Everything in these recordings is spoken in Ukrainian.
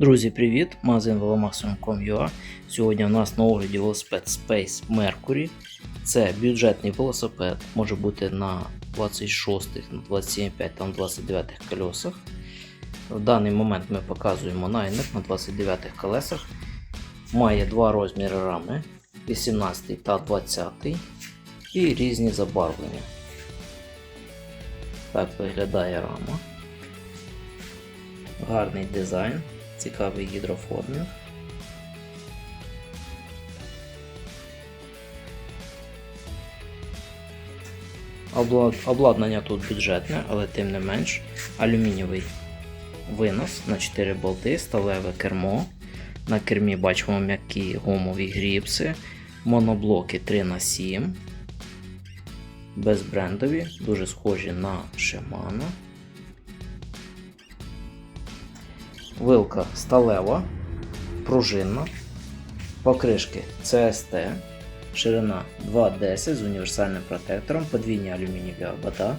Друзі, привіт! Магазин velomaximum.com.ua Сьогодні у нас на огляді велосипед Space Mercury. Це бюджетний велосипед, може бути на 26, на 27, та на 29 колесах. В даний момент ми показуємо найнер на 29 колесах. Має два розміри рами 18 та 20 і різні забарвлення. Так виглядає рама. Гарний дизайн, цікавий гідроформінг. Обла- Обладнання тут бюджетне, але тим не менш алюмінієвий винос на 4 болти, сталеве кермо. На кермі бачимо м'які гумові гріпси, моноблоки 3х7, безбрендові, дуже схожі на Shimano. Вилка сталева, пружинна, покришки CST, ширина 2,10 з універсальним протектором, подвійні алюмінієві обода,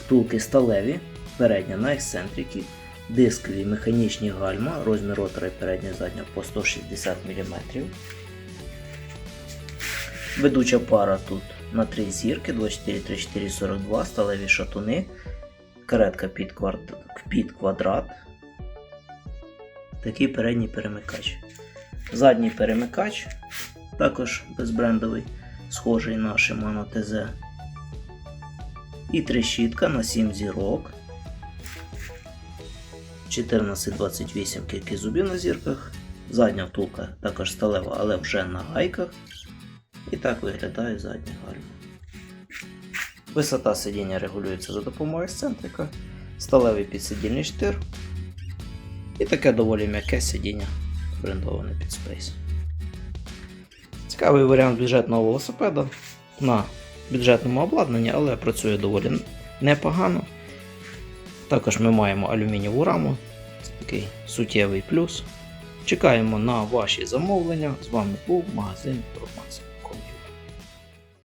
втулки сталеві, передня на ексцентрики, дискові механічні гальма, розмір ротора і заднього по 160 мм. Ведуча пара тут на 3 зірки 24, 34, 42, сталеві шатуни, каретка під квадрат, такий передній перемикач. Задній перемикач, також безбрендовий, схожий на Shimano TZ. І трещітка на 7 зірок. 14-28 кілька зубів на зірках. Задня втулка також сталева, але вже на гайках. І так виглядає задня гальма. Висота сидіння регулюється за допомогою ексцентрика, сталевий підсидільний штир. І таке доволі м'яке сидіння брендоване під Space. Цікавий варіант бюджетного велосипеда на бюджетному обладнанні, але працює доволі непогано. Також ми маємо алюмінієву раму, це такий суттєвий плюс. Чекаємо на ваші замовлення. З вами був магазин Промакс.